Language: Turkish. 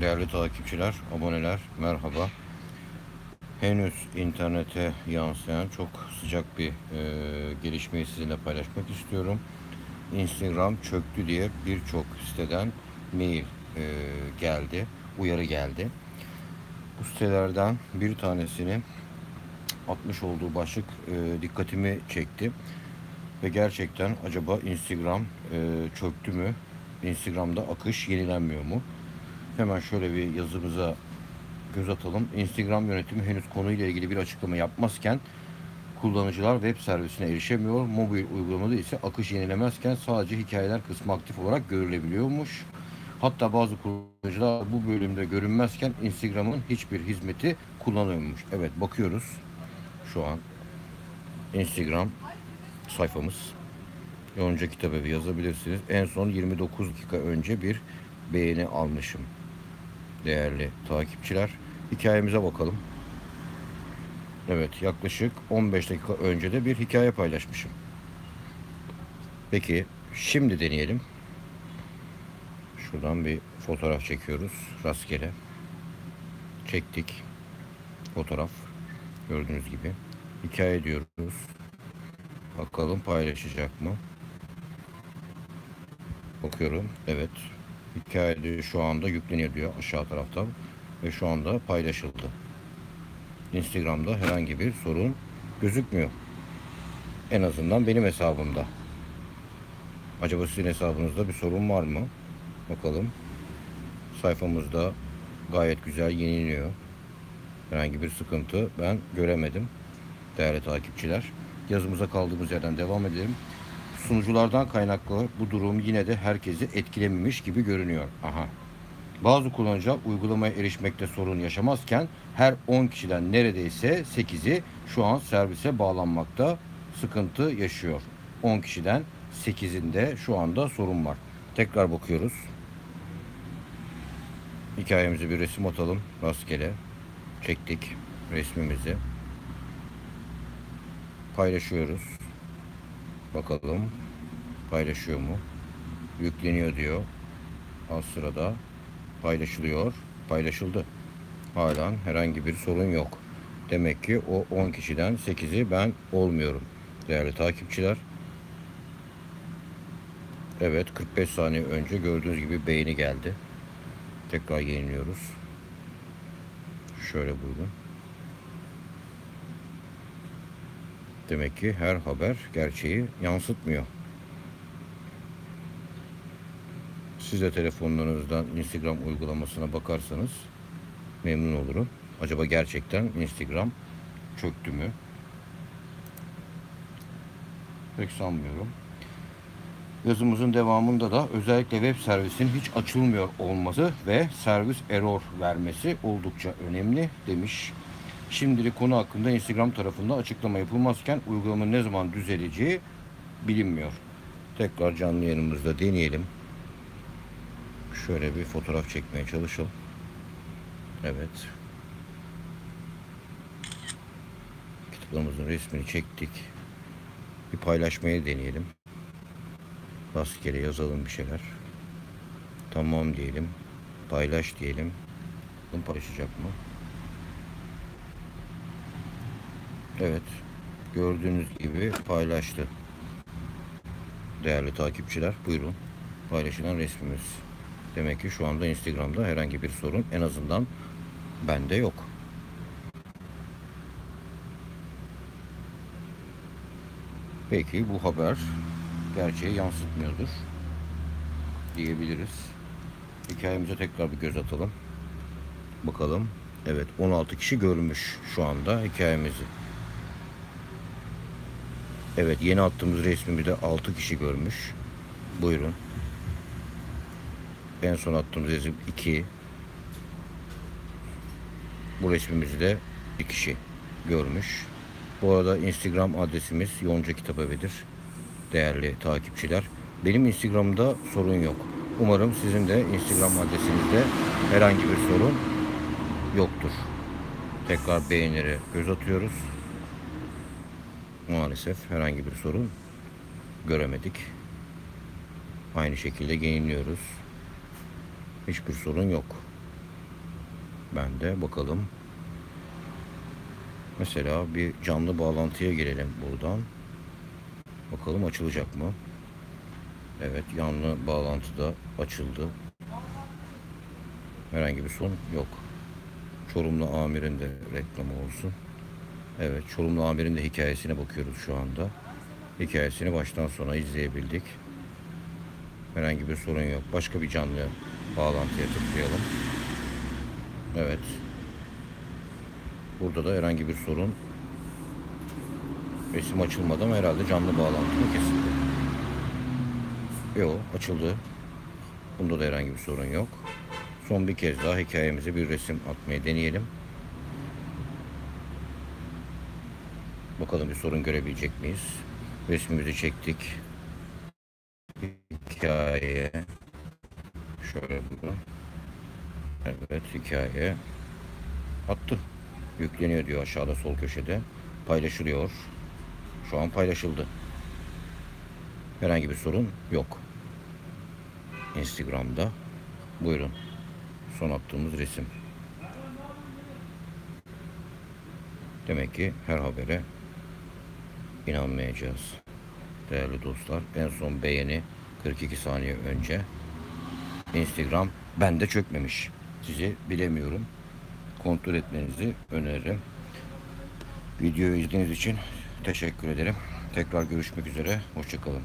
değerli takipçiler, aboneler merhaba. Henüz internete yansıyan çok sıcak bir e, gelişmeyi sizinle paylaşmak istiyorum. Instagram çöktü diye birçok siteden mail e, geldi, uyarı geldi. Bu sitelerden bir tanesini atmış olduğu başlık e, dikkatimi çekti. Ve gerçekten acaba Instagram e, çöktü mü? Instagram'da akış yenilenmiyor mu? Hemen şöyle bir yazımıza göz atalım. Instagram yönetimi henüz konuyla ilgili bir açıklama yapmazken kullanıcılar web servisine erişemiyor. Mobil uygulamada ise akış yenilemezken sadece hikayeler kısmı aktif olarak görülebiliyormuş. Hatta bazı kullanıcılar bu bölümde görünmezken Instagram'ın hiçbir hizmeti kullanılmıyormuş. Evet bakıyoruz şu an Instagram sayfamız. Yonca kitabı yazabilirsiniz. En son 29 dakika önce bir beğeni almışım. Değerli takipçiler. Hikayemize bakalım. Evet yaklaşık 15 dakika önce de bir hikaye paylaşmışım. Peki şimdi deneyelim. Şuradan bir fotoğraf çekiyoruz rastgele. Çektik. Fotoğraf. Gördüğünüz gibi. Hikaye diyoruz. Bakalım paylaşacak mı? Bakıyorum. Evet. Hikayede şu anda yükleniyor diyor aşağı tarafta. Ve şu anda paylaşıldı. Instagram'da herhangi bir sorun gözükmüyor. En azından benim hesabımda. Acaba sizin hesabınızda bir sorun var mı? Bakalım. Sayfamızda gayet güzel yeniliyor. Herhangi bir sıkıntı ben göremedim. Değerli takipçiler. Yazımıza kaldığımız yerden devam edelim. Sunuculardan kaynaklı bu durum yine de herkesi etkilememiş gibi görünüyor. Aha. Bazı kullanıcılar uygulamaya erişmekte sorun yaşamazken her 10 kişiden neredeyse 8'i şu an servise bağlanmakta sıkıntı yaşıyor. 10 kişiden 8'inde şu anda sorun var. Tekrar bakıyoruz. Hikayemizi bir resim atalım rastgele. Çektik resmimizi. Paylaşıyoruz. Bakalım paylaşıyor mu? Yükleniyor diyor. Az sırada paylaşılıyor. Paylaşıldı. Halen herhangi bir sorun yok. Demek ki o 10 kişiden 8'i ben olmuyorum. Değerli takipçiler. Evet 45 saniye önce gördüğünüz gibi beğeni geldi. Tekrar yeniliyoruz. Şöyle buyurun. Demek ki her haber gerçeği yansıtmıyor. Siz de telefonlarınızdan Instagram uygulamasına bakarsanız memnun olurum. Acaba gerçekten Instagram çöktü mü? Pek sanmıyorum. Yazımızın devamında da özellikle web servisin hiç açılmıyor olması ve servis error vermesi oldukça önemli demiş. Şimdilik konu hakkında Instagram tarafında açıklama yapılmazken uygulamanın ne zaman düzeleceği bilinmiyor. Tekrar canlı yanımızda deneyelim. Şöyle bir fotoğraf çekmeye çalışalım. Evet. Kitaplarımızın resmini çektik. Bir paylaşmayı deneyelim. Rastgele yazalım bir şeyler. Tamam diyelim. Paylaş diyelim. Bunu paylaşacak mı? Evet. Gördüğünüz gibi paylaştı. Değerli takipçiler buyurun. Paylaşılan resmimiz. Demek ki şu anda Instagram'da herhangi bir sorun en azından bende yok. Peki bu haber gerçeği yansıtmıyordur diyebiliriz. Hikayemize tekrar bir göz atalım. Bakalım. Evet 16 kişi görmüş şu anda hikayemizi. Evet yeni attığımız resmimi de 6 kişi görmüş. Buyurun. En son attığımız resim 2. Bu resmimizi de bir kişi görmüş. Bu arada Instagram adresimiz Yonca Kitap. Değerli takipçiler. Benim Instagram'da sorun yok. Umarım sizin de Instagram adresinizde herhangi bir sorun yoktur. Tekrar beğenilere göz atıyoruz. Maalesef herhangi bir sorun göremedik. Aynı şekilde yeniliyoruz. Hiçbir sorun yok. Ben de bakalım. Mesela bir canlı bağlantıya girelim buradan. Bakalım açılacak mı? Evet yanlı bağlantı da açıldı. Herhangi bir son yok. Çorumlu amirin de reklamı olsun. Evet Çorumlu amirin de hikayesine bakıyoruz şu anda. Hikayesini baştan sona izleyebildik. Herhangi bir sorun yok. Başka bir canlı bağlantıya tıklayalım. Evet. Burada da herhangi bir sorun resim açılmadı ama herhalde canlı bağlantı mı kesildi? Yok açıldı. Bunda da herhangi bir sorun yok. Son bir kez daha hikayemize bir resim atmayı deneyelim. Bakalım bir sorun görebilecek miyiz? Resmimizi çektik. Hikaye. Şöyle bunu. Evet hikaye. Attı. Yükleniyor diyor aşağıda sol köşede. Paylaşılıyor. Şu an paylaşıldı. Herhangi bir sorun yok. Instagram'da. Buyurun. Son attığımız resim. Demek ki her habere inanmayacağız. Değerli dostlar, en son beğeni 42 saniye önce Instagram bende çökmemiş. Sizi bilemiyorum. Kontrol etmenizi öneririm. Videoyu izlediğiniz için teşekkür ederim. Tekrar görüşmek üzere. Hoşçakalın.